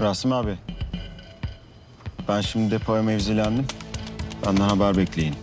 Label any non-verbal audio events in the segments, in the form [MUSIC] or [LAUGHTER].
Rasim abi. Ben şimdi depoya mevzilendim. Benden haber bekleyin.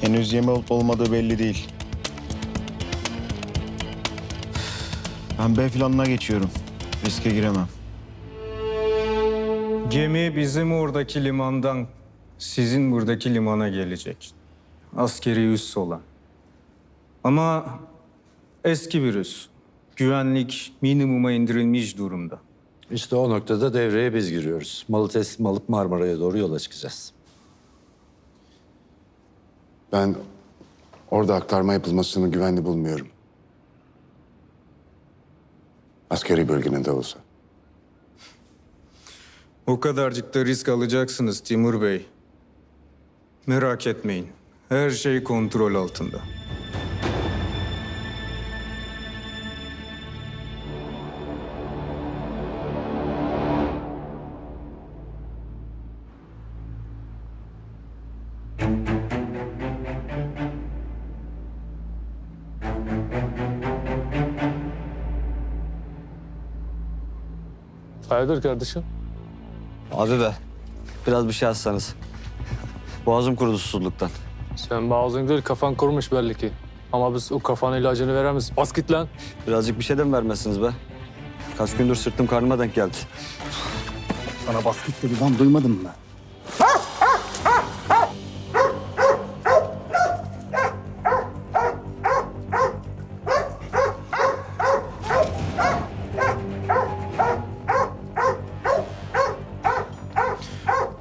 Henüz yem olup olmadığı belli değil. Ben B planına geçiyorum. Riske giremem. Gemi bizim oradaki limandan sizin buradaki limana gelecek. Askeri üs olan. Ama eski bir üs. Güvenlik minimuma indirilmiş durumda. İşte o noktada devreye biz giriyoruz. Malı teslim alıp Marmara'ya doğru yola çıkacağız. Ben orada aktarma yapılmasını güvenli bulmuyorum. Askeri bölgede de olsa. O kadarcık da risk alacaksınız Timur Bey. Merak etmeyin. Her şey kontrol altında. Hayırdır kardeşim? Abi be. Biraz bir şey yazsanız. Boğazım kurudu susuzluktan. Sen bazın değil kafan kurmuş belli ki. Ama biz o kafanın ilacını veremiz. Bas git lan. Birazcık bir şey de mi vermezsiniz be? Kaç gündür sırtım karnıma denk geldi. Sana basket dedi lan duymadın mı?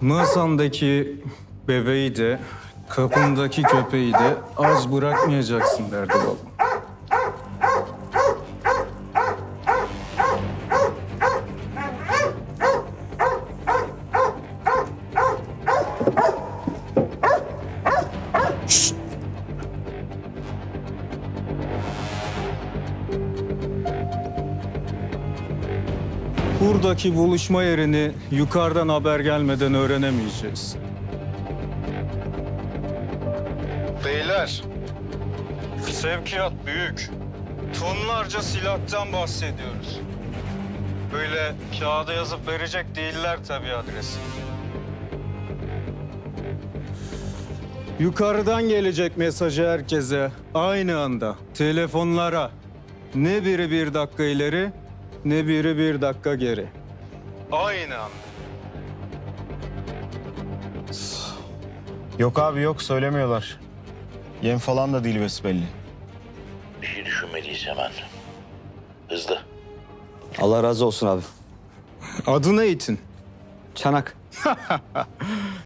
Masamdaki bebeği de, kapımdaki köpeği de az bırakmayacaksın derdi babam. Buradaki buluşma yerini yukarıdan haber gelmeden öğrenemeyeceğiz. Beyler, sevkiyat büyük. Tonlarca silahtan bahsediyoruz. Böyle kağıda yazıp verecek değiller tabii adresi. Yukarıdan gelecek mesajı herkese aynı anda telefonlara. Ne biri bir dakika ileri, ne biri bir dakika geri. Aynı anda. Yok abi yok söylemiyorlar. Yem falan da değil besbelli. Bir şey düşünmeliyiz hemen. Hızlı. Allah razı olsun abi. Adı ne itin? Çanak. [LAUGHS]